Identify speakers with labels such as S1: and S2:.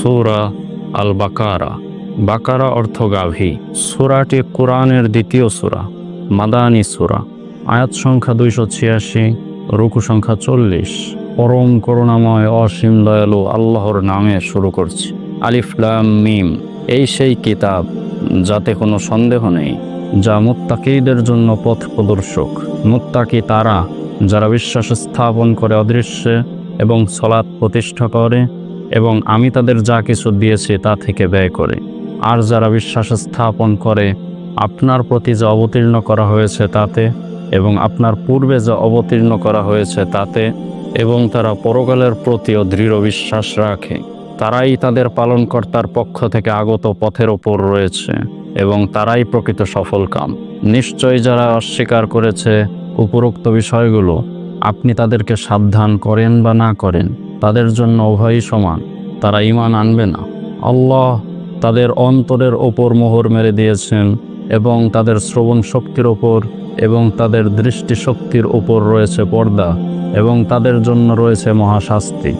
S1: সূরা আল বাকারা বাকারা অর্থ গাভী। সূরাটি কোরআনের দ্বিতীয় সূরা, মাদানী সূরা। আয়াত সংখ্যা দুইশো ছিয়াশি, রুকু সংখ্যা চল্লিশ। পরম করুণাময়, অসীম দয়ালু আল্লাহর নামে শুরু করছি। আলিফলাম মিম, এই সেই কিতাব যাতে কোনো সন্দেহ নেই, যা মুত্তাকিদের জন্য পথ প্রদর্শক। মুত্তাকি তারা, যারা বিশ্বাস স্থাপন করে অদৃশ্যে এবং সলাৎ প্রতিষ্ঠা করে এবং আমি তাদের যা কিছু দিয়েছি তা থেকে ব্যয় করে। আর যারা বিশ্বাস স্থাপন করে, আপনার প্রতি যা অবতীর্ণ করা হয়েছে তাতে এবং আপনার পূর্বে যা অবতীর্ণ করা হয়েছে তাতে এবং তারা পরকালের প্রতিও দৃঢ় বিশ্বাস রাখে, তারাই তাদের পালনকর্তার পক্ষ থেকে আগত পথের ওপর রয়েছে এবং তারাই প্রকৃত সফল কাম। নিশ্চয়ই যারা অস্বীকার করেছে উপরোক্ত বিষয়গুলো, আপনি তাদেরকে সাবধান করেন বা না করেন। তাদের জন্য উভয়ই সমান, তারা ইমান আনবে না। আল্লাহ তাদের অন্তরের ওপর মোহর মেরে দিয়েছেন এবং তাদের শ্রবণ শক্তির ওপর এবং তাদের দৃষ্টিশক্তির ওপর রয়েছে পর্দা এবং তাদের জন্য রয়েছে মহাশাস্তি।